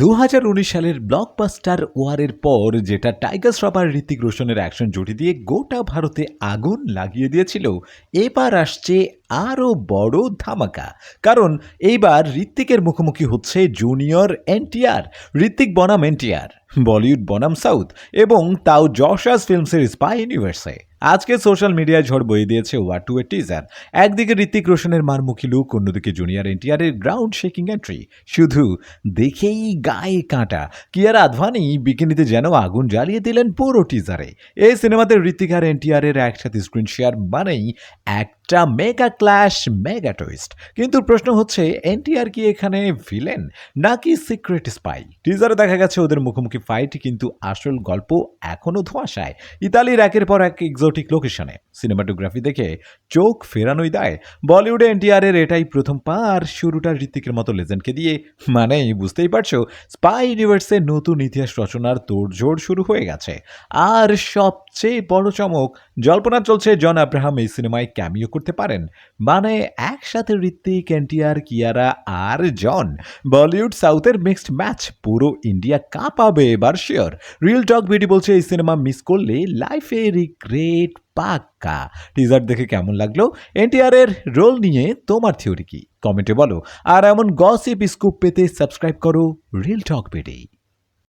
দু হাজার উনিশ সালের ব্লকবাস্টার ওয়ারের পর যেটা টাইগার শ্রফ আর ঋতিক রোশনের অ্যাকশন জুটি দিয়ে গোটা ভারতে আগুন লাগিয়ে দিয়েছিল, এবার আসছে আরও বড় ধামাকা। কারণ এইবার ঋত্বিকের মুখোমুখি হচ্ছে জুনিয়র এনটিআর, ঋত্বিক বনাম এনটিআর, বলিউড বনাম সাউথ এবং তাও যশাস ফিল্মসের স্পাই ইউনিভার্সে। আজকে সোশ্যাল মিডিয়ায় ঝড় বয়ে দিয়েছে ওয়ার টু এর টিজার। একদিকে ঋত্বিক রোশনের মারমুখী লুক, অন্যদিকে জুনিয়র এনটিআরের গ্রাউন্ড শেকিং এন্ট্রি শুধু দেখেই গায়ে কাঁটা। কিয়ারা আদভানি বিকিনিতে যেন আগুন জ্বালিয়ে দিলেন পুরো টিজারে। এই সিনেমাতে ঋত্বিক আর এনটিআরের একসাথে স্ক্রিন শেয়ার মানেই একটা মেগা ক্ল্যাশ মেগা টুইস্ট কিন্তু প্রশ্ন হচ্ছে, এনটিআর কি এখানে ভিলেন নাকি সিক্রেট স্পাই টিজারে দেখা গেছে ওদের মুখোমুখি ফাইট কিন্তু আসল গল্প এখনও ধোঁয়াশায়। ইতালির একের পর এক এক্সোটিক লোকেশনে সিনেমাটোগ্রাফি দেখে চোখ ফেরানোই দেয়। বলিউডে এনটিআরের এটাই প্রথম পা, আর শুরুটা ঋত্বিকের মতো লেজেন্ডকে দিয়ে মানে বুঝতেই পারছ স্পাই ইউনিভার্সে নতুন ইতিহাস রচনার তোড়জোড় শুরু হয়ে গেছে। আর সবচেয়ে বড় চমক জল্পনা চলছে জন আব্রাহাম এই সিনেমায় ক্যামিও করতে পারেন। মানে একসাথে ঋত্বিক এনটিআর, কিয়ারা আর জন। বলিউড সাউথের মিক্সড ম্যাচ পুরো ইন্ডিয়া কাঁপাবে এবার শিওর রিয়েল টক ভিডি বলছে এই সিনেমা মিস করলে লাইফে রিগ্রেট পাক্কা। টিজার দেখে কেমন লাগল? এনটিআর এর রোল নিয়ে তোমার থিওরি কি? কমেন্টে বলো। আর এমন গসিপ স্কুপ পেতে সাবস্ক্রাইব করো রিল টক ভিডি